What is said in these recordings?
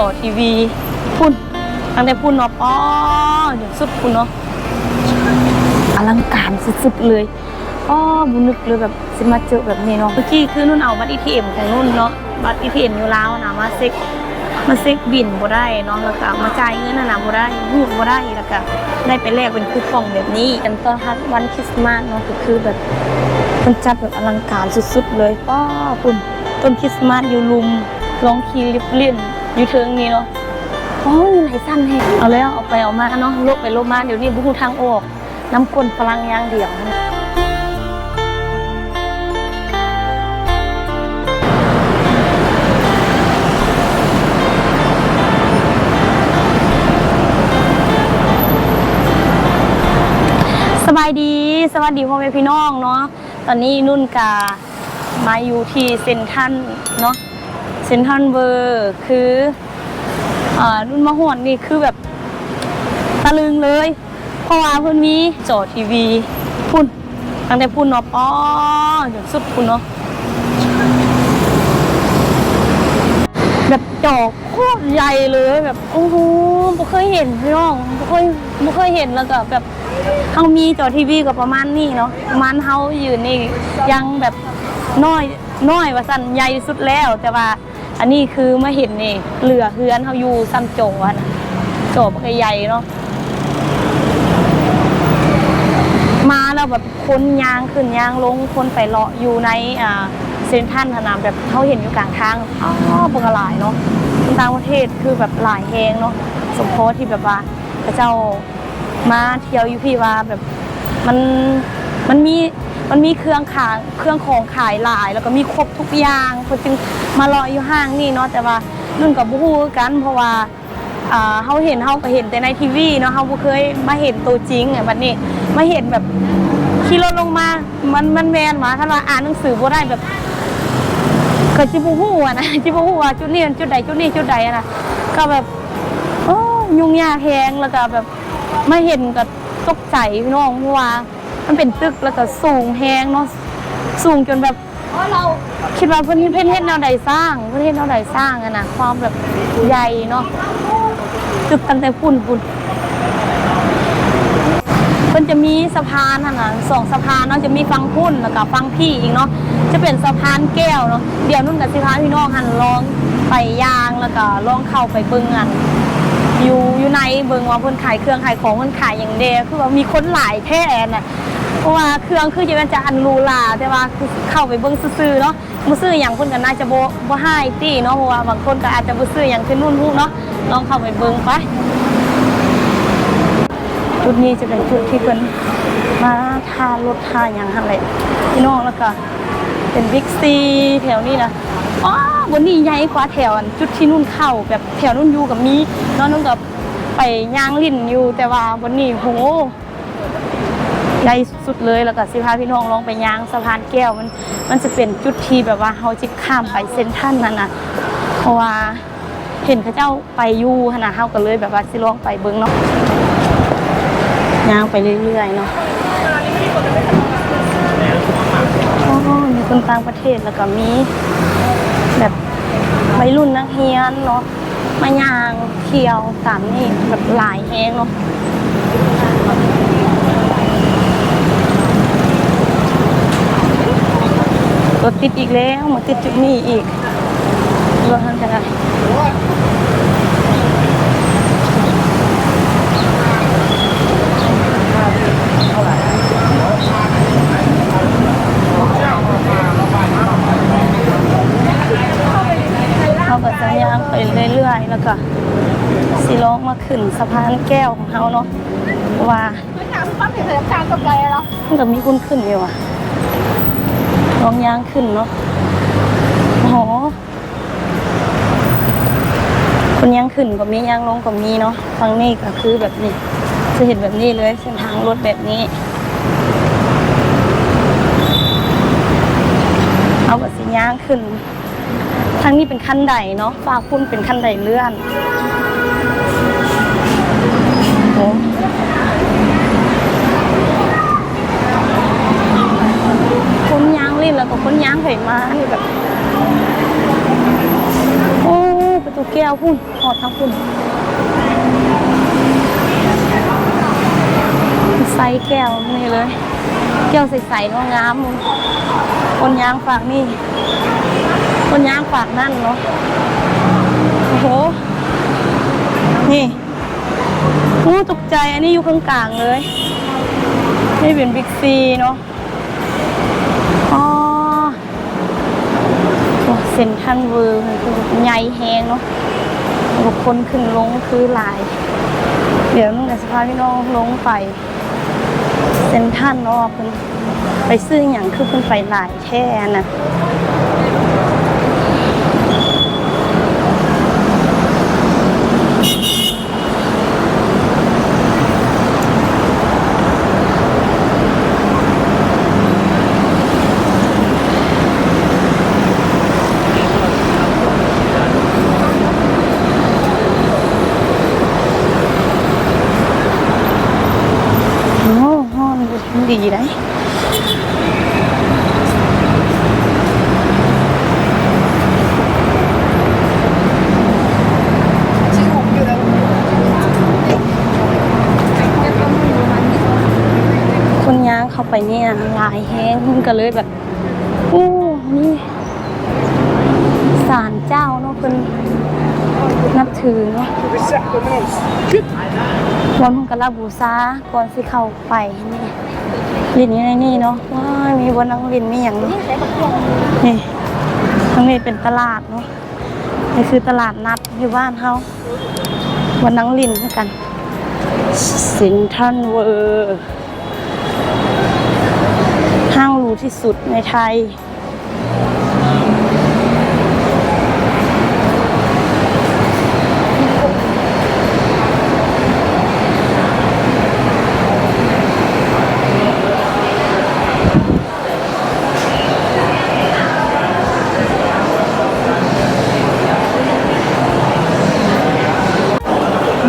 จอทีวีพุ่นตั้งแต่พุ่นเนาะป้ออย่างสุดพุ่นเนาะอลังการสุดๆเลยป้อบุนึกเลยแบบสิมาเจอแบบนี้เนาะเมื่อกี้คือนุ่นเอาบัตร ATM ของนุ่นเนาะบัตร ATM อยู่แล้วนะมาเซ็กมาเซ็กบินบ่ได้เนาะแล้วก็มาจ่ายเงินนะนะบ่ได้หูดบ่ได้แล้วก็ได้ไปแลกเป็นคูปองแบบนี้กันต้อนรับวันคริสต์มาสเนาะก็คือแบบมันจัดแบบอลังการสุดๆเลยป้อพุ่นต้นคริสต์มาสอยู่ลุมร้องคีริบเลี่ยน อยู่เทิงนี้เนาะโอ้ยไหนสั้นแฮงเอาแล้วเอาไปเอามาเนาะโลกไปโลกมาเดี๋ยวนี้บุ้งทางออก น้ำกลนพลังอย่างเดียวสบายดีสวัสดีพ่อแม่พี่น้องเนาะตอนนี้นุ่นกามาอยู่ที่เซนทรันเนาะ เซนทันเวอร์คืออ่ารุ่นมาหวนนี่คือแบบตะลึงเลย เพราะว่าเพิ่นมีจอทีวีพุ่นตั้งแต่พุ่นเนาะป้อจนสุดพุ่นเนาะแบบจอโคตรใหญ่เลยแบบโอ้โหบ่เคยเห็นพี่น้องบ่เคยบ่เคยเห็นแล้วก็แบบเฮามีจอทีวีก็ประมาณนี้เนาะประมาณเฮายืนนี่ยังแบบน้อยน้อยว่าสั่นใหญ่สุดแล้วแต่ว่า อันนี้คือมาเห็นนี่เหลือเฮือนเฮาอยู่ซ้ำโจอะนะโจบเคยใหญ่เนาะมาแล้วแบบคนยางขึ้นยางลงคนไปเลาะอยู่ในอ่าเซนทันธนามแบบเขาเห็นอยู่กลางทางอ๋อปกหลายเนาะต่างประเทศคือแบบหลายแหงเนาะสมโพธิที่แบบว่าพระเจ้ามาเที่ยวอยู่พี่ว่าแบบมันมันมี มันมีเครื่องขายเครื่องของขายหลาย แล้วก็มีครบทุกอย่างคนจึงมารออยู่ห้างนี่เนาะแต่ว่านุ่นกับบูฮู้กัน เพราะว่าอ่าเขาเห็นเขาก็เห็นแต่ในทีวีเนาะเขาบ่เคยมาเห็นตัวจริงไงบัดนี้มาเห็นแบบขี่รถลงมา มันมันแมนมาถ้าว่าอ่านหนังสือบ่ได้แบบก็จิบ่ฮู้อะนะจิบ่ฮู้ว่าจุดนี้จุดใดจุดนี้จุดใดอะนะก็แบบโอ้ยุ่งยากแฮงแล้วก็แบบมาเห็นก็ตกใจพี่น้องเพราะว่า มันเป็นตึกแล้วก็สูงแฮงเนาะสูงจนแบบคิดว่าเพื่อนเพื่อนเฮ็ดแนวใดสร้าง เพื่อนเฮ็ดแนวใดสร้างอะนะความแบบใหญ่เนาะตึกตั้งแต่พุ่นพุ่นเพิ่นจะมีสะพานหั่นะสองสะพานเนาะจะมีฟังพุ่นแล้วก็ฟังพี่อีกเนาะจะเป็นสะพานแก้วเนาะเดี๋ยวนุ่นกับสิพาพี่น้องหันลองไปยางแล้วก็ลองเข้าไปเบิ่งอันอยู่อยู่ในเบิ่งว่าเพิ่นขายเครื่องขายของเพิ่นขายอย่างเดียวคือว่ามีคนหลายแท้น่ะ เพราะว่าเครื่องคือจะเป็นจะอันรูลาแต่ว่าคือเข้าไปเบิ่งซื่อๆเนาะบ่ซื้อหยังเพิ่นก็น่าจะโบ่บ่ให้ติเนาะเพราะว่าบางคนก็อาจจะบ่ซื้อหยังคือนู่นฮู้เนาะลองเข้าไปเบิ่งไปจุดนี้จะเป็นจุดที่เพิ่นมาทารถทาหยังหั่นแหละพี่น้องแล้วก็เป็นบิ๊กซีแถวนี้นะอ๋อวันนี้ใหญ่กว่าแถวจุดที่นู่นเข้าแบบแถวนู่นอยู่กับมีเนาะนู่นกับไปย่างลิ้นอยู่แต่ว่าวันนี้โห ใหญ่สุดเลยแล้วก็สิพาพี่น้องลองไปยางสะพานแก้วมันมันจะเป็นจุดที่แบบว่าเฮาจะข้ามไปเซ็นทรัลนั่นนะเพราะว่าเห็นเขาเจ้าไปอยู่ขนาดเฮาก็เลยแบบว่าสิลองไปเบิ่งเนาะยางไปเรื่อยๆเนาะมีคนต่างประเทศแล้วก็มีแบบวัยรุ่นนักเรียนเนาะมายางเที่ยวตามนี่แบบหลายแฮงเนาะ รถติดอีกแล้วมาติดจุดนี้อีกรถทันจะได้เขาก็จะย่างไปเรื่อยๆแล้วก็สิลองมาขึ้นสะพานแก้วของเขาเนาะเพราะว่าม่ถามปั๊บเห็นสถานการณ์กับอะไรหรอมันก็มีคนขึ้นอยู่อะ ลองยางขึ้นเนาะโอ้โหคนยางขึ้นก็มียางลงก็มีเนาะฝั่งนี้ก็คือแบบนี้ จะเห็นแบบนี้เลยเส้นทางรถแบบนี้เอาแบบสียางขึ้นทางนี้เป็นขั้นใดเนาะฟ้าพุ่นเป็นขั้นใดเลื่อนโอ้ คนยาง ลิ้นแล้วก็คนย่างเหยมานี่แบบโอ้ประตูแก้วพุ่นหอดทั้งพุ่นใส่แก้วนี่เลย แก้วใสๆเนาะงามมึงคนย่างฝากนี่ คนย่างฝากนั่นเนาะโอ้โหนี่โอ้ตกใจอันนี้อยู่ข้างกลางเลย นี่เป็นบิ๊กซีเนาะ อ๋อโอ้ เซ็นทรันเวิร์มันคือใหญ่แฮงเนาะบุคคลขึ้นลงคือหลาย เดี๋ยวนึงกับสภาพพี่น้องลงไปเซ็นทรันเนาะเพิ่นไปซื้ออย่างคือเพิ่นไปหลายแท่น่ะ โอ้ห้องดีได้คนย่างเข้า ไปเนี่ยลายแห้งก็เลยแบบโอ้นี่ศาลเจ้าเนาะเพิ่นนับถือเนาะวันมังกรบูชาก่อนสิเข้าไปนี่ลินอยู่ในนี่เนาะว้ามีบนนังลินมีอย่างนี้นี่ตรงนี้เป็นตลาดเนาะนี่คือตลาดนัดอยู่บ้านเฮาวันนังลินเหมือนกันสินทันเวอร์ ห้างหรูที่สุดในไทย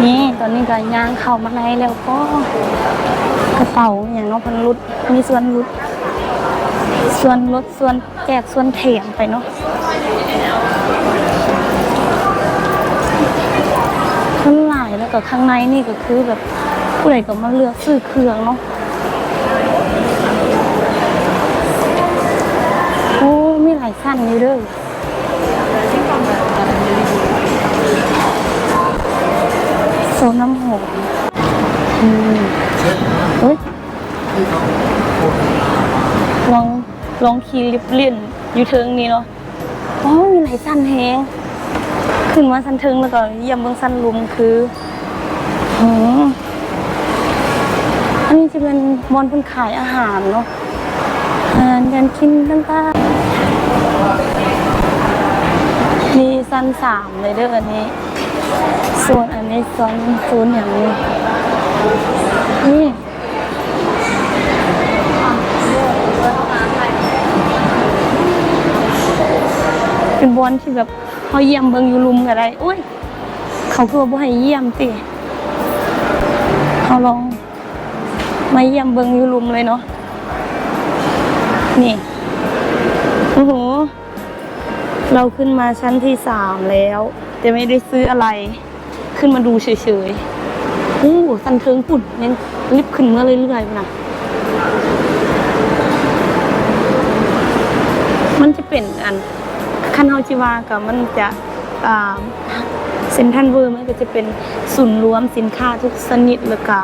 นี่ตอนนี้ก็ย่างเข้ามาในแล้วก็กระเป๋าอย่างเน้องพันรุดมีส่วนรุด ส่วนลดส่วนแจกส่วนแถมไปเนาะข้างหลายแล้วก็ข้างในนี่ก็คือแบบผู้ใดก็มาเลือกซื้อเครื่องเนาะโอ้มีหลายสั้นอยู่เด้อโซนน้ำหอมอืมเฮ้ย ลองขี่ลิฟเลี่ยนอยู่เทิงนี้เนาะอ๋อมีหลายสั้นแฮงขึ้นมาสั้นเทิงแล้วก็เยี่ยมเบื้องสั้นลุมคืออันนี้จะเป็นบอลเพิ่นขายอาหารเนาะอาหารการกินต่างๆมีสั้นสามเลยเด้ออันนี้ส่วนอันนี้โซนโซนย์อย่างนี้นี่ เป็นบอลที่แบบเขาเยี่ยมเบิงอยู่ลุมกันได้อุ้ย เขาคือว่าบ่ให้เยี่ยมติเขาลองมาเยี่ยมเบิงอยู่ลุมเลยเนาะนี่โอ้โหเราขึ้นมาชั้นที่สามแล้ว แต่ไม่ได้ซื้ออะไร ขึ้นมาดูเฉยๆโอ้สันเทิงปุ่นยังรีบขึ้นมาเรื่อยๆนะมันจะเป็นอัน คันเฮาจิวากับมันจะอ่าเซ็นทรัลเวิร์มันก็จะเป็นศูนย์รวมสินค้าทุกชนิดแล้วก็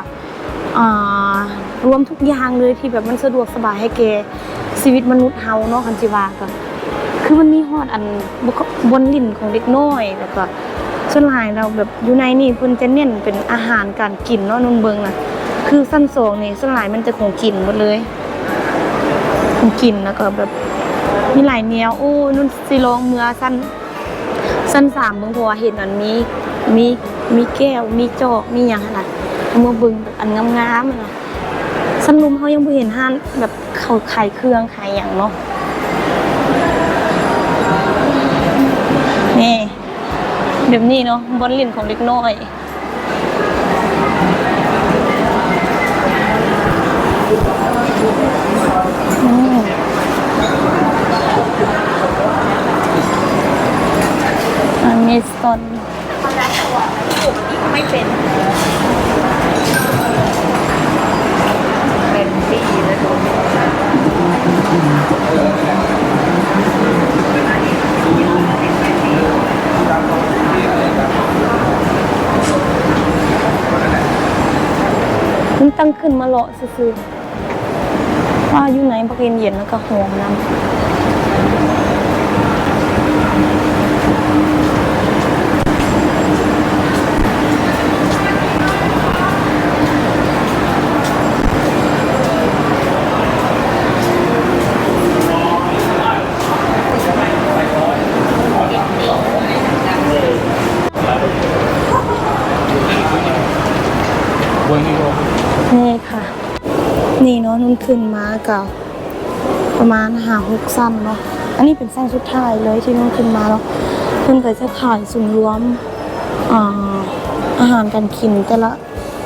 อ่ารวมทุกอย่างเลยที่แบบมันสะดวกสบายให้แกชีวิตมนุษย์เฮาเนาะคันจิวาก็คือมันมีฮอดอันบกบนลิ้นของเด็กน้อยแล้วก็ส่วนหลายเราแบบอยู่ในนี่เพิ่นจะเน้นเป็นอาหารการกินเนาะนุ่นเบิงนะคือสั้นสองนี่ส่วนหลายมันจะของกินหมดเลยของกินแล้วก็แบบ มีหลายแนวโอ้นุ่นสิลองเมือสั้นสั้นสามเบิ่งเพราะว่าเห็นอันมีมีมีแก้วมีจอกมีหยังขนาดเมื่อบิ่งอันงามๆนะสั้นลุมเขายังบ่เห็นห้านแบบเขาขายเครื่องขายหยังเนาะนี่แบบนี้เนาะบนลิ้นของเด็กน้อย อืม อันนี้สตอนไม่เป็น เป็นปีแล้วโดนมันตั้งขึ้นมาเลาะซื่อๆว่าอยู่ไหนบักเย็นเย็นแล้วก็หอมน้ำ นี่ค่ะ นี่เนาะนุ่น ขึ้นมากับประมาณหาหกสั้นเนาะ อันนี้เป็นสั้นสุดท้ายเลยที่นุ่นขึ้นมาเนาะเพิ่นก็จะขายสุ่มรวมอาอาหารการกินแต่ละ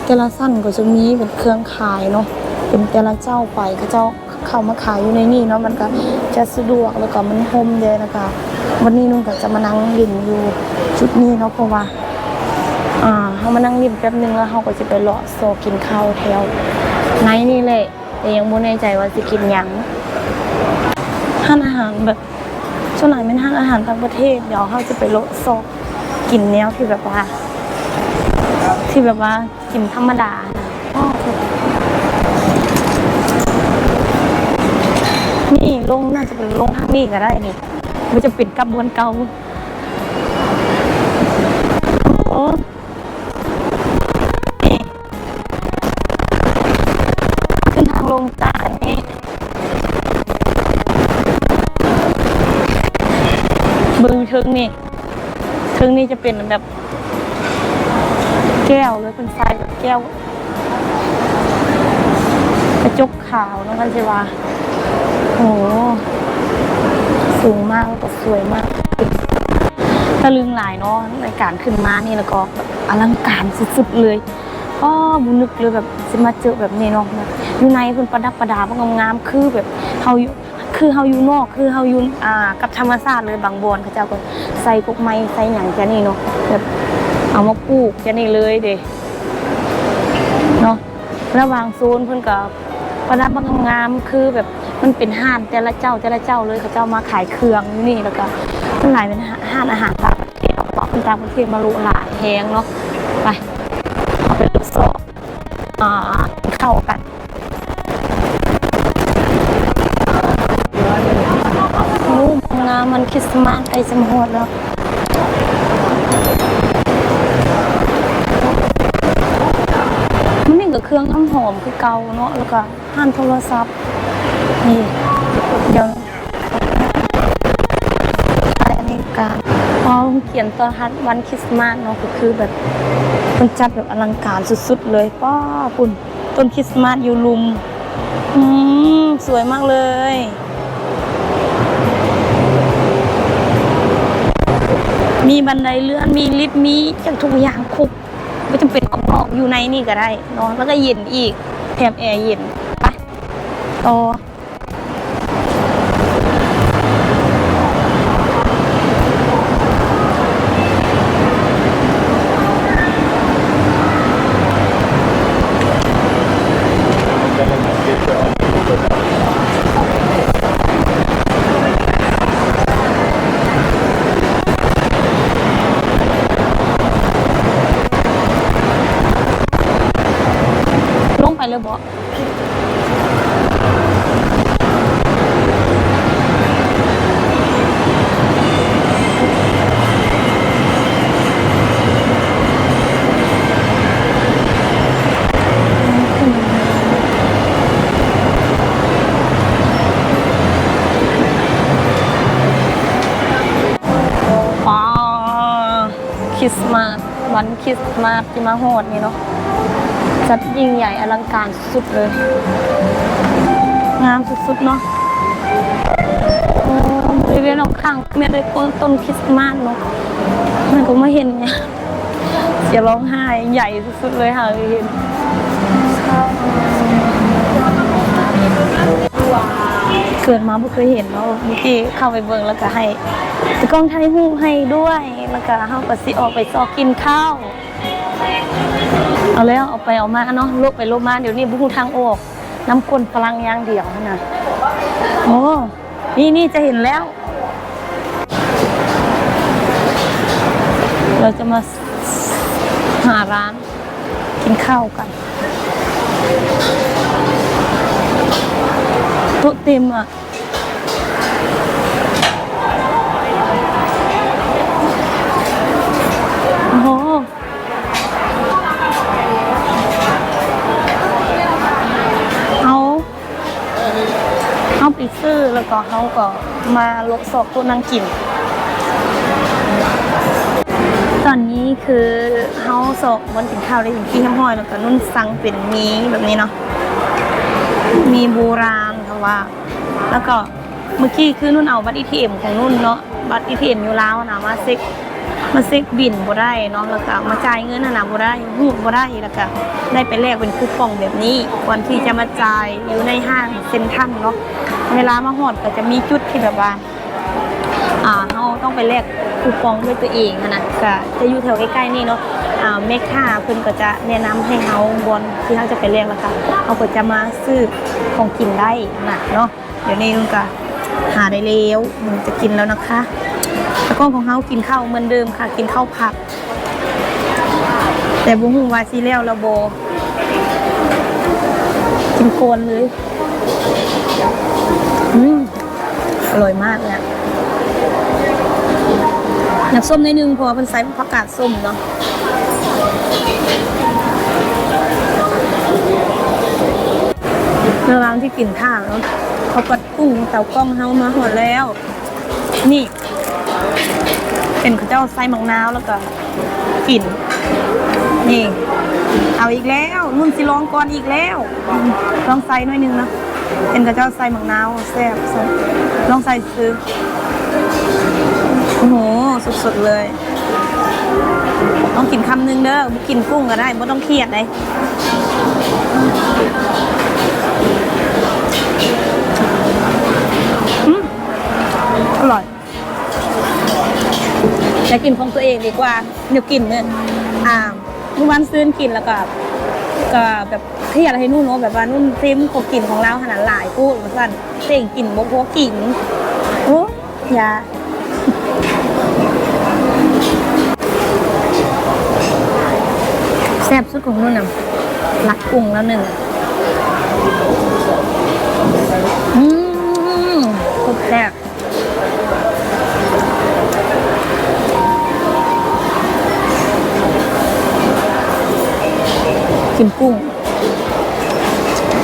แต่ละสั้นก็จะมีเป็นเครื่องขายเนาะเป็นแต่ละเจ้าไปก็เจ้าเข้ามาขายอยู่ในนี่เนาะมันก็จะสะดวกแล้วก็มันโฮมเดยนะคะวันนี้นุ่นก็จะมานั่งลินอยู่จุดนี้เนาะเพราะว่าอ่าเขามานั่งริมแป๊บนึงแล้วเขาก็จะไปเลาะโซกินข้าวแถวในนี่แหละ แต่ยังไม่แน่ใจว่าจะกินหยังห้านอาหารแบบช่วงไหนเป็นห้านอาหารต่างประเทศ เดี๋ยวเขาจะไปลาะโซกินแนวที่แบบว่า ที่แบบว่ากินธรรมดาอนี่ลงน่าจะเป็นลงทางนี้ก็ได้นี่มันจะปิดกระบวนเก่า เบึงเทิงนี่เทิงนี่จะเป็นแบบ แก้วเลยเป็นทรายแบบแก้ว กระจกขาวน้องกันใช่ว่าโอ้โหสูงมากแล้วก็สวยมากตะลึงหลายเนาะในการขึ้นมานี่แล้วก็อลังการสุดๆเลยก็บุนึกเลยแบบสิมาเจอแบบนี้เนาะอยู่ในเพิ่นประดับประดาบ่งามๆคือแบบเฮาอยู่ คือเฮาอยู่นอก คือเฮาอยู่อ่ากับธรรมชาติเลยบางบอนเขาเจ้าก็ใส่พวกไม้ใส่หยังจะนี่เนาะแบบเอามาปลูกจะนี่เลยเด้เนาะระหว่างโซนเพิ่นก็ประดับบ่งามคือแบบมันเป็นห้านแต่ละเจ้าแต่ละเจ้าเลยเขาเจ้ามาขายเครื่องนี่แล้วก็มันหลายเป็นห้านอาหารต่างประเทศเอาของต่างประเทศมาลุหลายแฮงเนาะไปเอาไปทดสอบอ่าเข้ากันโอ้งามมันค ริสต์มาสใกล้จะมอดแล้วมันนี่กับเครื่องน้ำหอมคือเก่าเนาะแล้วก็ห้านโทรศัพท์ นี่ เดี๋ยวใช้อันนี้การพอเขียนตอนฮัดวันคริสต์มาสเนาะก็คือแบบมันจัดแบบอลังการสุดๆเลยป้าคุณต้นคริสต์มาสอยู่ลุม อืม สวยมากเลย มีบันไดเลื่อนมีลิฟต์มีอย่างทุกอย่างครบไม่จำเป็นออกนอกอยู่ในนี่ก็ได้นอนแล้วก็เย็นอีกแถมแอร์เย็นไปต่อ วันคริสต์มาสที่มาโหดนี่เนาะจัดยิ่งใหญ่อลังการสุดเลย งามสุดๆเนาะโอ้บริเวณออกข้างเมียเลยต้นต้นคริสต์มาสเนาะมันก็ไม่เห็นเนี่ยเสียร้องไห้ใหญ่สุดๆเลยค่ะเห็นเกิดมาไม่เคยเห็นเนาะเมื่อกี้เข้าไปเบิ่งแล้วก็ให้ตะกล้องถ่ายรูปให้ด้วย แล้วก็เฮาก็สิออกไปซอกกินข้าว เอาแล้วเอาไปเอามาเนาะลบไปลบมาเดี๋ยวนี้บุ้งทางออก น้ำก้นพลังยางเดียวนั่นนะโอ้นี่นี่จะเห็นแล้ว เราจะมาหาร้านกินข้าวกันโต๊ะเต็มอะ เขาไปซื้อแล้วก็เขาก็มาลกสอบตัวนางกินตอนนี้คือเขาสอบบนถึงข้าวได้ถึงที่ห้อยแล้วก็นุ่นสั่งเป็นมีแบบนี้เนาะมีโบราณค่ะว่า แล้วก็เมื่อกี้คือนุ่นเอาบัตร ATM ของนุ่นเนาะบัตร ATM อยู่แล้วนะมาเซ็ก มาเซ็กบินบ่ได้เนาะแล้วก็มาจ่ายเงินนะนะบ่ได้หูบ่ได้แล้วก็ได้ไปแลกเป็นคูปองแบบนี้ก่อนที่จะมาจ่ายอยู่ในห้างเซ็นทรัลเนาะเวลามาฮอดก็จะมีจุดที่แบบว่าอ่าเราต้องไปแลกคูปองด้วยตัวเองนะก็จะอยู่แถวใกล้ๆนี่เนาะอ่าแม่ค้าเพิ่นก็จะแนะนำให้เฮาบนที่เฮาจะไปแลกแล้วก็เฮาก็จะมาซื้อของกินได้นะเนาะเดี๋ยวนี้นุ่นก็หาได้แล้วมันจะกินแล้วนะคะ แล้วก็ของเฮากินข้าวเหมือนเดิมค่ะ กินข้าวผัดแต่บ่ฮู้ว่าสิแล้วแล้วบ่กินโกนเลย อืมอร่อยมากเลยอะอยากส้มในอยนึงเพราะว่าเป็นไซส์ผักกาดส้มเนาะระหว่างที่กินข้าวเนาะเขากัดกุ้งเต่ากล้องเฮามาหมดแล้ว นี่ เป็นข้าวเจ้าไส้มังนาวแล้วก็กลิ่นนี่ เอาอีกแล้วนุ่นสิลองก่อนอีกแล้วลองใส่หน่อยนึงนะเป็นข้าวเจ้าไส้มังนาวแซ่บลองใส่ซื้อโอ้โหสุดๆเลย ต้องกินคำนึงเด้อกินกุ้งก็ได้ไม่ต้องเครียดเลยอร่อย จะกินของตัวเองดีกว่าเดี๋ยวกินเนี่ยอ่าเมื่อวันซื้อกินแล้วก็ก็แบบเครียดให้นุ่นเนาะแบบว่านุ่นเต็มของกินของเราขนาดหลายพูดเหมือนกันเต่งกินบ่พอกินโอ้ยาแซ่บสุดของนุ่นน่ะรักกุ้งแล้วหนึ่งอืมคุบแซ่บ กินกุ้ง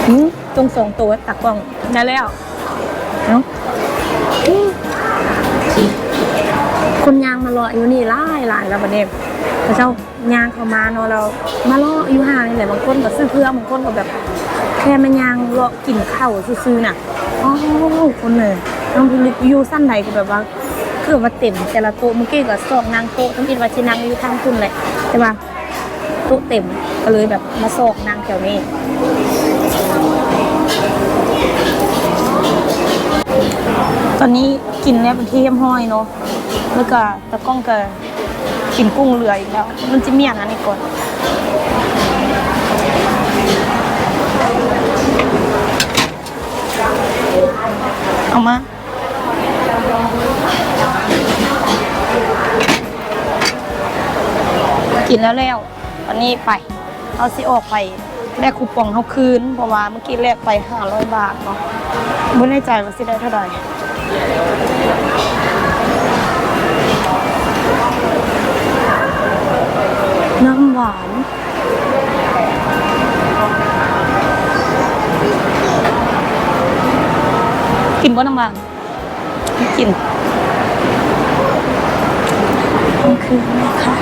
อืมตรงสองตัวตักกล้องได้แล้วเนาะอืมคนยางมารออยู่นี่หลายหลายแล้วประเด็นพระเจ้ายางเขามาเนาะเรา มาเลาะอยู่ห่างนี่แหละบางคนก็ซื้อเพื่อบางคนก็แบบ แค่มายางเลาะกินข้าวซื้อๆน่ะอ๋อคนเลยน้องพิลึกอยู่สั้นใดก็แบบว่าเกือบว่าเต็มแต่ละโต๊ะเมื่อกี้ก็สอกนางโต๊ะต้องคิดว่าชินางอยู่ทางคุณแหละแต่ว่า โต๊ะเต็มก็เลยแบบมาสอกนางแถวนี้ตอนนี้กินเนี่ยเป็นที่เยี่ยมห้อยเนาะแล้วก็ตะกล้องก็กินกุ้งเรืออีกแล้ว มันจะมีอย่างนั้นอีกก่อนเอามากินแล้วแล้ว วันนี้ไปเอาสิออกไปแลกคูปองเขาคืน เพราะว่าเมื่อกี้แลกไปห้าร้อยบาทเนาะไม่แน่ใจว่าสิได้เท่าไหร่น้ำหวานกินบ่น้ำหวานกินคือแม่ค่ะ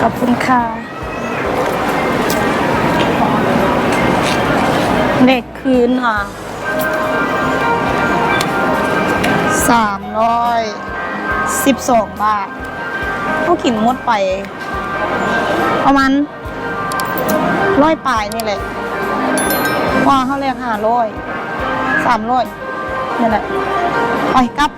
ขอบคุณค่ะ เด็ก คืนอะสามร้อยสิบสองบาทก็กินมดไป ประมาณร้อยปลายนี่แหละว่าเขาเรียกห้าร้อยสามร้อยนี่แหละไปกลับ